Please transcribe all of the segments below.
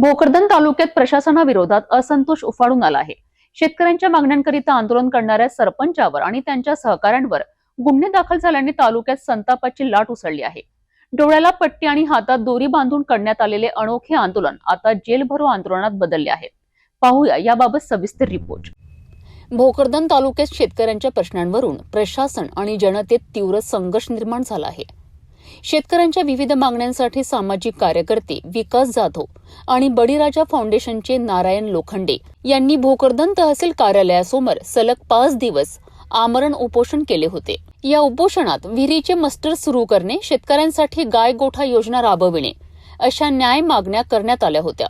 भोकरदन तालुक्यात प्रशासनाविरोधात असंतोष उफाळून आला आहे. शेतकऱ्यांच्या मागण्यांकरिता आंदोलन करणाऱ्या सरपंचावर आणि त्यांच्या सहकाऱ्यांवर गुन्हे दाखल झाल्याने तालुक्यात संतापाची लाट उसळली आहे. डोळ्याला पट्टी आणि हातात दोरी बांधून करण्यात आलेले अनोखे आंदोलन आता जेलभरो आंदोलनात बदलले आहे. पाहूया याबाबत सविस्तर रिपोर्ट. भोकरदन तालुक्यात शेतकऱ्यांच्या प्रश्नांवरून प्रशासन आणि जनतेत तीव्र संघर्ष निर्माण झाला आहे. शेतकऱ्यांच्या विविध मागण्यांसाठी सामाजिक कार्यकर्ते विकास जाधव आणि बळीराजा फाउंडेशनचे नारायण लोखंडे यांनी भोकरदन तहसील कार्यालयासमोर सलग पाच दिवस आमरण उपोषण केले होते. या उपोषणात विहिरीचे मस्टर सुरू करणे शेतकऱ्यांसाठी गाय गोठा योजना राबविणे अशा न्याय मागण्या करण्यात आल्या होत्या.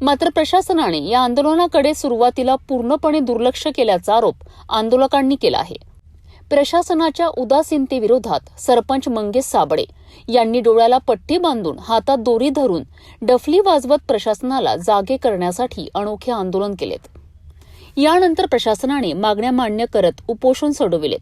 मात्र प्रशासनाने या आंदोलनाकडे सुरुवातीला पूर्णपणे दुर्लक्ष केल्याचा आरोप आंदोलकांनी केला आहे. प्रशासनाच्या उदासीनतेविरोधात सरपंच मंगेश साबळे यांनी डोळ्याला पट्टी बांधून हातात दोरी धरून डफली वाजवत प्रशासनाला जागे करण्यासाठी अनोखे आंदोलन केलेत. यानंतर प्रशासनाने मागण्या मान्य करत उपोषण सोडविलेत.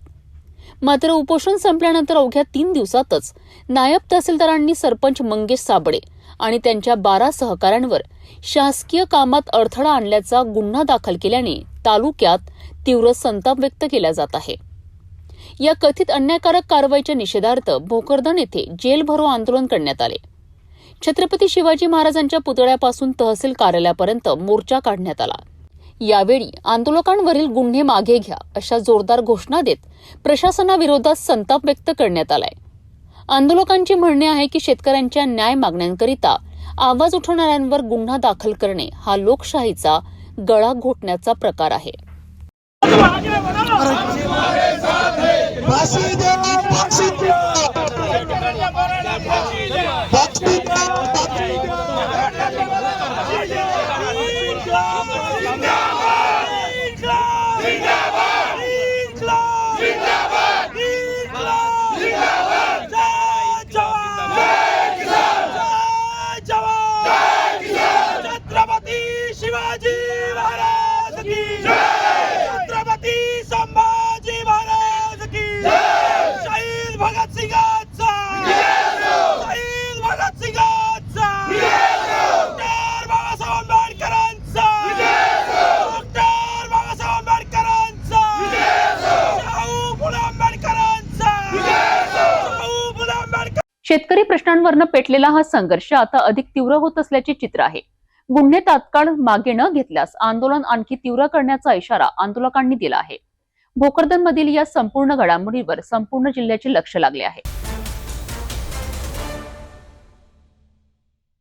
मात्र उपोषण संपल्यानंतर अवघ्या तीन दिवसातच नायब तहसीलदारांनी सरपंच मंगेश साबळे आणि त्यांच्या बारा सहकाऱ्यांवर शासकीय कामात अडथळा आणल्याचा गुन्हा दाखल केल्याने तालुक्यात तीव्र संताप व्यक्त केला जात आहे. या कथित अन्यायकारक कारवाईच्या निषेधार्थ भोकरदन येथे जेल भरो आंदोलन करण्यात आले. छत्रपती शिवाजी महाराजांच्या पुतळ्यापासून तहसील कार्यालयापर्यंत मोर्चा काढण्यात आला. यावेळी आंदोलकांवरील गुन्हे मागे घ्या अशा जोरदार घोषणा देत प्रशासनाविरोधात संताप व्यक्त करण्यात आलाय. आंदोलकांचे म्हणणे आहे की शेतकऱ्यांच्या न्याय मागण्यांकरिता आवाज उठवणाऱ्यांवर गुन्हा दाखल करणे हा लोकशाहीचा गळा घोटण्याचा प्रकार आहे. Happy birthday. शेतकरी प्रश्नांवरनं पेटलेला हा संघर्ष आता अधिक तीव्र होत असल्याचे चित्र आहे. गुन्हे तात्काळ मागे न घेतल्यास आंदोलन आणखी तीव्र करण्याचा इशारा आंदोलकांनी दिला आहे. भोकरदन मधील या संपूर्ण घडामोडीवर संपूर्ण जिल्ह्याचे लक्ष लागले आहे.